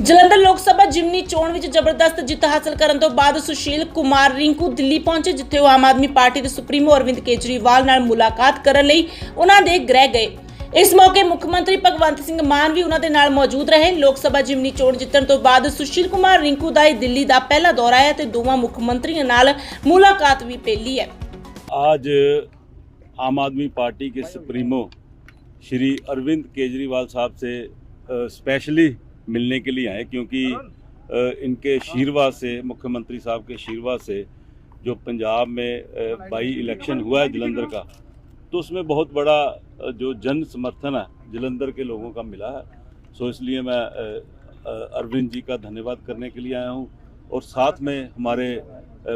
ਜਲੰਧਰ ਲੋਕ ਸਭਾ ਜਿਮਨੀ ਚੋਣ ਵਿੱਚ ਜ਼ਬਰਦਸਤ ਜਿੱਤ ਹਾਸਲ ਕਰਨ ਤੋਂ ਬਾਅਦ ਸੁਸ਼ੀਲ ਕੁਮਾਰ ਰਿੰਕੂ ਦਿੱਲੀ ਪਹੁੰਚੇ ਜਿੱਥੇ ਉਹ ਆਮ ਆਦਮੀ ਪਾਰਟੀ ਦੇ ਸੁਪਰੀਮੋ ਅਰਵਿੰਦ ਕੇਜਰੀਵਾਲ ਨਾਲ ਮੁਲਾਕਾਤ ਕਰਨ ਲਈ ਉਹਨਾਂ ਦੇ ਗ੍ਰਹਿ ਗਏ ਇਸ ਮੌਕੇ ਮੁੱਖ ਮੰਤਰੀ ਭਗਵੰਤ ਸਿੰਘ ਮਾਨ ਵੀ ਉਹਨਾਂ ਦੇ ਨਾਲ ਮੌਜੂਦ ਰਹੇ ਲੋਕ ਸਭਾ ਜਿਮਨੀ ਚੋਣ ਜਿੱਤਣ ਤੋਂ ਬਾਅਦ ਸੁਸ਼ੀਲ ਕੁਮਾਰ ਰਿੰਕੂ ਦਾ ਇਹ ਦਿੱਲੀ ਦਾ ਪਹਿਲਾ ਦੌਰਾ ਹੈ ਤੇ ਦੋਵਾਂ ਮੁੱਖ ਮੰਤਰੀਆਂ ਨਾਲ ਮੁਲਾਕਾਤ ਵੀ ਪਹਿਲੀ ਹੈ आज आम आदमी पार्टी के सुप्रीमो श्री अरविंद केजरीवाल साहब से अ, स्पेशली मिलने के लिए आए, क्योंकि इनके शीरवाद से, मुख्यमंत्री साहब के शीरवाद से जो पंजाब में बाई इलेक्शन हुआ है जलंधर का तो उसमें बहुत बड़ा जो जन समर्थन है, जलंधर के लोगों का मिला है। सो इसलिए मैं अरविंद जी का धन्यवाद करने के लिए आया हूँ। और साथ में हमारे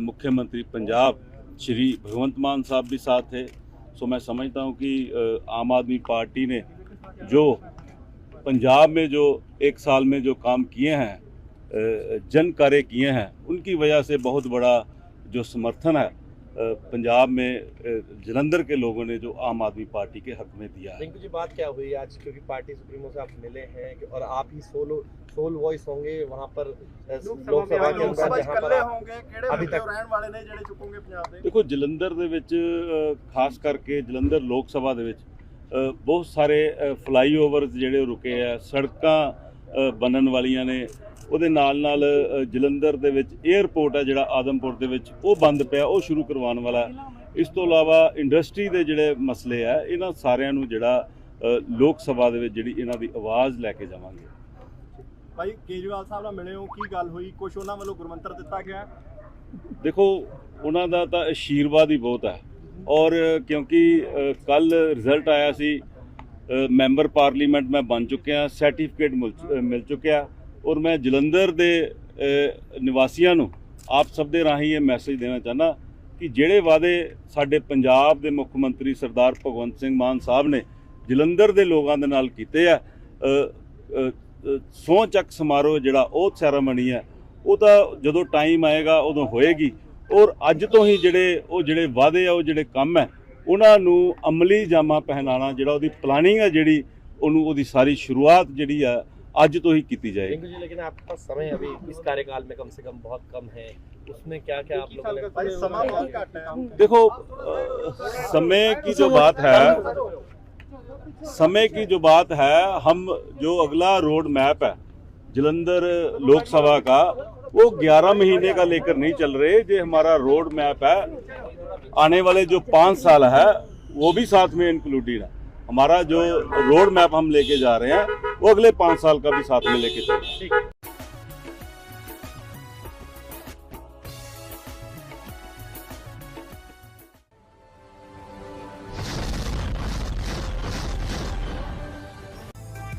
मुख्यमंत्री पंजाब, श्री भगवंत मान साहब भी साथ थे। सो मैं समझता हूँ कि आम आदमी पार्टी ने जो पंजाब में जो एक साल में जो काम किए हैं अ, जन कार्य किए हैं उनकी वजह से बहुत बड़ा जो समर्थन है अ, पंजाब में अ, जलंधर के लोगों ने जो आम आदमी पार्टी के हक में दिया है रिंकू जी बात क्या हुई आज क्योंकि पार्टी सुप्रीमो से आप मिले हैं कि- और आप ही सोलो सोल वॉइस होंगे वहां पर अ, लोक सभा के ਲੋਕ ਸਭਾ अंदर ਚ जहां पर ਇਕੱਲੇ आप ਹੋਣਗੇ ਕਿਹੜੇ ਅਭੀ ਮੁੱਦੇ ਤੱਕ- ਰਹਿਣ ਵਾਲੇ ਨੇ ਜਿਹੜੇ ਚੁੱਕੋਗੇ ਪੰਜਾਬ ਦੇ ਦੇਖੋ ਜਲੰਧਰ ਦੇ ਵਿੱਚ ਅ, ਖਾਸ ਕਰਕੇ ਜਲੰਧਰ ਲੋਕ ਸਭਾ ਦੇ ਵਿੱਚ ਅ, ਬਹੁਤ ਸਾਰੇ ਫਲਾਈਓਵਰਸ ਜਿਹੜੇ ਰੁਕੇ ਆ ਸੜਕਾਂ ਬਣਨ ਵਾਲੀਆਂ ਨੇ। ਉਹਦੇ ਨਾਲ ਨਾਲ ਜਲੰਧਰ ਦੇ ਵਿੱਚ 에ਅਰਪੋਰਟ ਹੈ ਜਿਹੜਾ ਆਦਮਪੁਰ ਦੇ ਵਿੱਚ ਉਹ ਬੰਦ ਪਿਆ ਉਹ ਸ਼ੁਰੂ ਕਰਵਾਉਣ ਵਾਲਾ। ਇਸ ਤੋਂ ਇਲਾਵਾ ਇੰਡਸਟਰੀ ਦੇ ਜਿਹੜੇ ਮਸਲੇ ਆ ਇਹਨਾਂ ਸਾਰਿਆਂ ਨੂੰ ਜਿਹੜਾ ਲੋਕ ਸਭਾ ਦੇ ਵਿੱਚ ਜਿਹੜੀ ਇਹਨਾਂ ਦੀ ਆਵਾਜ਼ ਲੈ ਕੇ ਜਾਵਾਂਗੇ। ਭਾਈ ਕੇਜਰੀਵਾਲ ਸਾਹਿਬ ਨਾਲ ਮਿਲੇ ਹੋ ਕੀ ਗੱਲ ਹੋਈ? ਕੁਝ ਉਹਨਾਂ ਵੱਲੋਂ ਗੁਰਮੰਤਰ ਦਿੱਤਾ ਗਿਆ? ਦੇਖੋ ਉਹਨਾਂ ਦਾ ਤਾਂ ਆਸ਼ੀਰਵਾਦ ਹੀ ਬਹੁਤ ਹੈ ਔਰ ਕਿਉਂਕਿ ਕੱਲ ਰਿਜ਼ਲਟ ਆਇਆ ਸੀ ਮੈਂਬਰ ਪਾਰਲੀਮੈਂਟ ਮੈਂ ਬਣ ਚੁੱਕਿਆ ਸਰਟੀਫਿਕੇਟ ਮਿਲ ਚੁ- ਮਿਲ ਚੁੱਕਿਆ ਔਰ ਮੈਂ ਜਲੰਧਰ ਦੇ ਨਿਵਾਸੀਆਂ ਨੂੰ ਆਪ ਸਭ ਦੇ ਰਾਹੀਂ ਇਹ ਮੈਸੇਜ ਦੇਣਾ ਚਾਹੁੰਦਾ ਕਿ ਜਿਹੜੇ ਵਾਅਦੇ ਸਾਡੇ ਪੰਜਾਬ ਦੇ ਮੁੱਖ ਮੰਤਰੀ ਸਰਦਾਰ ਭਗਵੰਤ ਸਿੰਘ ਮਾਨ ਸਾਹਿਬ ਨੇ ਜਲੰਧਰ ਦੇ ਲੋਕਾਂ ਦੇ ਨਾਲ ਕੀਤੇ ਆ ਅ, ਸਹੁੰ ਚੱਕ ਸਮਾਰੋਹ ਜਿਹੜਾ ਉਹ ਸੈਰਾਮਨੀ ਹੈ ਉਹ ਤਾਂ ਜਦੋਂ ਟਾਈਮ ਆਏਗਾ ਉਦੋਂ ਹੋਏਗੀ। ਔਰ ਅੱਜ ਤੋਂ ਹੀ ਜਿਹੜੇ ਉਹ ਜਿਹੜੇ ਵਾਅਦੇ ਆ ਉਹ ਜਿਹੜੇ ਕੰਮ ਹੈ ਉਹਨਾਂ ਨੂੰ ਅਮਲੀ ਜਾਮਾ ਪਹਿਨਾਣਾ ਜਿਹੜਾ ਉਹਦੀ ਪਲਾਨਿੰਗ ਹੈ ਜਿਹੜੀ ਉਹਨੂੰ ਉਹਦੀ ਸਾਰੀ ਸ਼ੁਰੂਆਤ ਜਿਹੜੀ ਆ ਅੱਜ ਤੋਂ ਹੀ ਕੀਤੀ ਜਾਏਗੀ रिंकू जी लेकिन आपके पास समय अभी इस कार्यकाल में कम से कम बहुत कम है उसमें क्या क्या आप लोगों ने ਭਾਈ ਸਮਾਂ ਬਹੁਤ ਘੱਟ ਹੈ देखो अ, समय की जो बात है समय की जो बात है हम जो अगला रोड मैप है जलंधर लोकसभा का वो 11 महीने का लेकर नहीं चल रहे। ये हमारा रोड मैप है। आने वाले जो पाँच साल है, वो भी साथ में इंक्लूडेड है। हमारा जो रोड मैप हम लेके जा रहे हैं, वो अगले पाँच साल का भी साथ में लेके चल रहे हैं।